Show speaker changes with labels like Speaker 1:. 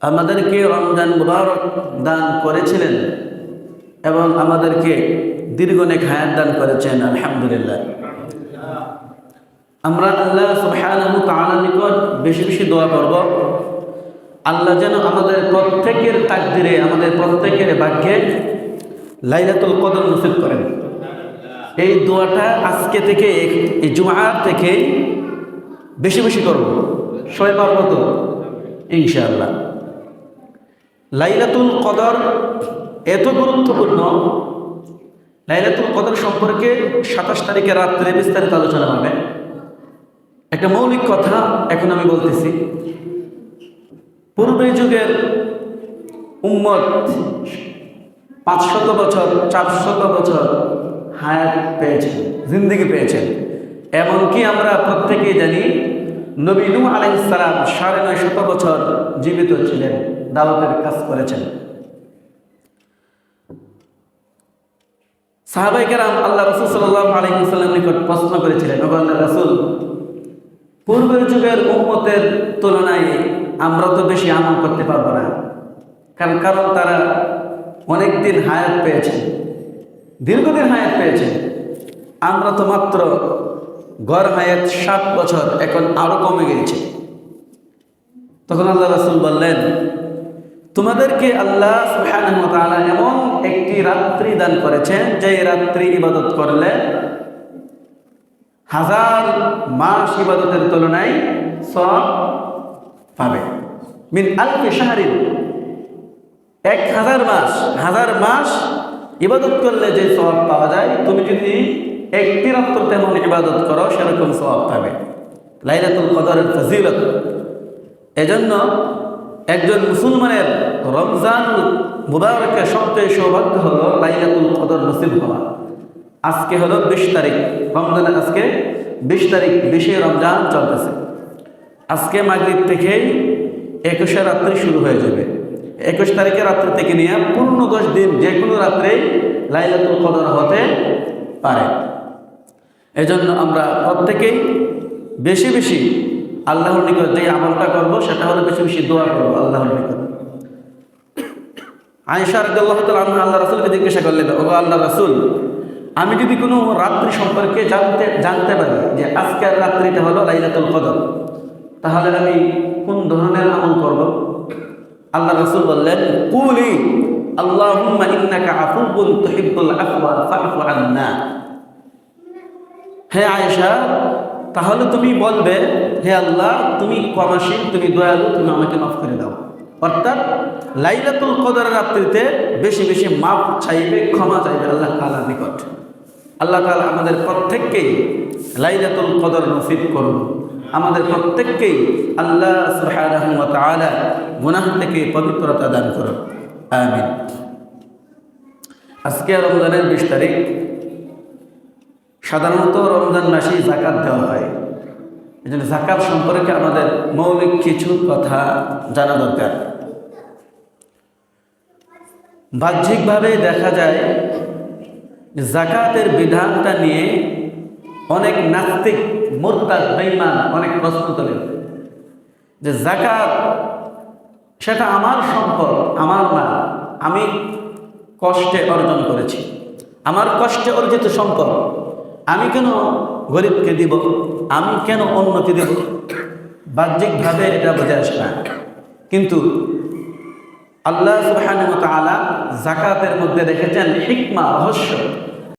Speaker 1: আমাদেরকে রমজান মুবারক দান করেছিলেন এবং আমাদেরকে দীর্ঘনেক হায়াত দান করেছেন, আলহামদুলিল্লাহ। আমরা আল্লাহ সুবহানাহু তাআলার নিকট বেশি বেশি দোয়া করব। আল্লাহ যেন আমাদের প্রত্যেকের তাকদিরে, আমাদের প্রত্যেকের ভাগ্যে লাইলাতুল কদর নসিব করেন। এই দোয়াটা আজকে থেকে, এই জুমার থেকে বেশি বেশি করব। সবাই পারব তো ইনশাআল্লাহ। লাইলাতুল কদর এত গুরুত্বপূর্ণ। লাইলাতুল কদর সম্পর্কে সাতাশ তারিখে রাত্রে বিস্তারিত আলোচনা হবে। একটা মৌলিক কথা এখন আমি বলতেছি। পূর্বের যুগের উম্মত পাঁচশত বছর চারশত বছর হায়াত পেয়েছেন, জিন্দিগি পেয়েছেন। এমনকি আমরা প্রত্যেকেই জানি নবী নূহ আলাইসালাম সাড়ে নয় শত বছর জীবিত ছিলেন দাওয়াতের কাজ করেছেন। সাহাবাই কেরাম আল্লাহ রসুল সাল্লাহ আলহিসাল্লাম নিকট প্রশ্ন করেছিলেন আল্লাহ রসুল, পূর্বের যুগের উম্মতের তুলনায় আমরা তো বেশি আমল করতে পারব না। কারণ কারণ তারা অনেক দিন হায়াত পেয়েছে দীর্ঘদিন হায়াত পেয়েছে আমরা তো মাত্র গড় হায়াত সাত বছর, এখন আরও কমে গেছে। তখন আল্লাহ রাসুল বললেন, তোমাদেরকে আল্লাহ এমন একটি রাত্রি দান করেছেন যে রাত্রি ইবাদত করলে হাজার মাস ইবাদতের তুলনায় সব পাবে। মিন আলফি শাহরিন, এক হাজার মাস হাজার মাস ইবাদত করলে যে সব পাওয়া যায়, তুমি যদি একটি রাত্র তেমন ইবাদত করো, সেরকম সব পাবে। লাইলাতুল কদরের ফজিলত। এজন্য একজন মুসলমানের রমজান মুবারকের সবচেয়ে সৌভাগ্য হলো লাইলাতুল কদর নসিব হওয়া। আজকে হলো বিশ তারিখ। রমজানের আজকে বিশ তারিখ, বিশে রমজান চলতেছে। আজকে মাগরিব থেকেই একুশে রাত্রি শুরু হয়ে যাবে। একুশ তারিখে রাত্রি থেকে নিয়ে পূর্ণ দশ দিন যে কোনো রাত্রে লাইলাতুল কদর হতে পারে। এজন্য আমরা প্রত্যেকেই বেশি বেশি আল্লাহর নিকট যে আমলটা করব, সেটা হলো বেশি বেশি দোয়া করব আল্লাহর নিকট। রাদিয়াল্লাহু তাআলা আল্লাহ রাসূলকে জিজ্ঞাসা করলেন ও আল্লাহ রাসূল, আমি যদি কোনো রাত্রি সম্পর্কে জানতে জানতে পারি যে আজকের রাত্রিটা হলো লাইলাতুল কদর, তাহলে আমি কোন ধরনের আমল করব? আল্লাহ রাসূল বললেন, কুলি, আল্লাহুম্মা ইন্নাকা আফুবুন তুহিব্বুল আফওয়া ফাফু আন্না। হে আয়েশা, তাহলে তুমি বলবে, হে আল্লাহ, তুমি ক্ষমাসীন তুমি দয়ালু, তুমি আমাকে মাফ করে দাও। অর্থাৎ লাইলাতুল কদর রাত্রিতে বেশি বেশি মাফ চাইবে, ক্ষমা চাইবে আল্লাহ তালার নিকট। আল্লাহ তালা আমাদের প্রত্যেককেই লাইলাতুল কদর নসিব করুন। আমাদের প্রত্যেককেই আল্লাহ সুবহানাহু ওয়া তাআলা গুনাহ থেকে পবিত্রতা দান করুন। আমিন। আজকে রমজানের বিশ তারিখ। সাধারণত রমজান মাসে জাকাত দেওয়া হয়। এই জন্য জাকাত সম্পর্কে আমাদের মৌলিক কিছু কথা জানা দরকার। বাহ্যিকভাবে দেখা যায় জাকাতের বিধানটা নিয়ে অনেক নাস্তিক, মোরতাদ বেইমান অনেক প্রশ্ন তোলে। যে জাকাত, সেটা আমার সম্পদ, আমার না আমি কষ্টে অর্জন করেছি। আমার কষ্টে অর্জিত সম্পদ। আমি কেন গরিবকে দিব? আমি কেন অন্যকে দেব? বাহ্যিকভাবে এটা বোঝা আসে না। কিন্তু আল্লাহ সুবাহ জাকাতের মধ্যে রেখেছেন হিকমা, রহস্য।